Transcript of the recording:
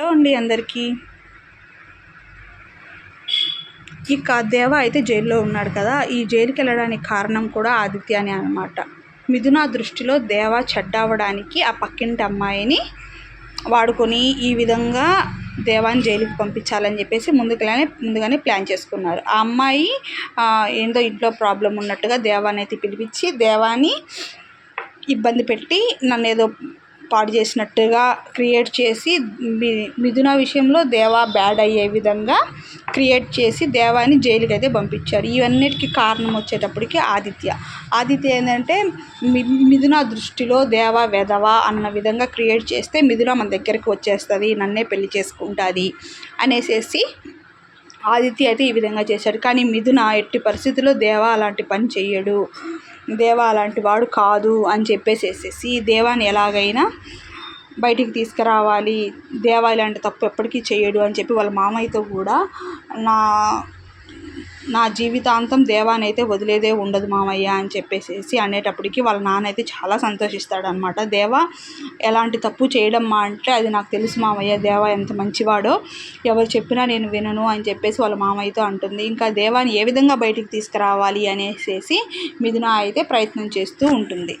Hello అండి అందరికీ. ఇక దేవ అయితే జైల్లో ఉన్నాడు కదా ఈ జైలుకి వెళ్ళడానికి కారణం కూడా ఆదిత్యనే అనమాట మిథున దృష్టిలో దేవ చెడ్డ అవ్వడానికి ఆ పక్కింటి అమ్మాయిని వాడుకొని ఈ విధంగా దేవాన్ని జైలుకి పంపించాలని చెప్పేసి ముందుగానే ముందుగానే ప్లాన్ చేసుకున్నారు ఆ అమ్మాయి ఏందో ఇంట్లో ప్రాబ్లం ఉన్నట్టుగా దేవాన్ని అయితే పిలిపించి దేవాన్ని ఇబ్బంది పెట్టి నన్ను ఏదో పాడు చేసినట్టుగా క్రియేట్ చేసి మిథున విషయంలో దేవా బ్యాడ్ అయ్యే విధంగా క్రియేట్ చేసి దేవాని జైలుకి అయితే పంపించారు. ఇవన్నిటికి కారణం వచ్చేటప్పటికి ఆదిత్య. ఆదిత్య ఏంటంటే మిథున దృష్టిలో దేవా వెధవా అన్న విధంగా క్రియేట్ చేస్తే మిథున మన దగ్గరికి వచ్చేస్తుంది నన్నే పెళ్ళి చేసుకుంటుంది అనేసేసి ఆదిత్య అయితే ఈ విధంగా చేశాడు. కానీ మిథున ఎట్టి పరిస్థితుల్లో దేవా అలాంటి పని చెయ్యడు. దేవా అలాంటి వాడు కాదు అని చెప్పేసేసేసి దేవాని ఎలాగైనా బయటికి తీసుకురావాలి. దేవా ఇలాంటి తప్పు ఎప్పటికీ చేయడు అని చెప్పి వాళ్ళ మామయ్యతో కూడా నా నా జీవితాంతం దేవానైతే వదిలేదే ఉండదు మామయ్య అని చెప్పేసేసి అనేటప్పటికి వాళ్ళ నాన్న అయితే చాలా సంతోషిస్తాడనమాట దేవా ఎలాంటి తప్పు చేయడం మా అంటే అది నాకు తెలుసు మామయ్య దేవా ఎంత మంచివాడో ఎవరు చెప్పినా నేను వినను అని చెప్పేసి వాళ్ళ మామయ్యతో అంటుంది. ఇంకా దేవాని ఏ విధంగా బయటికి తీసుకురావాలి అనేసేసి మిథున అయితే ప్రయత్నం చేస్తూ ఉంటుంది.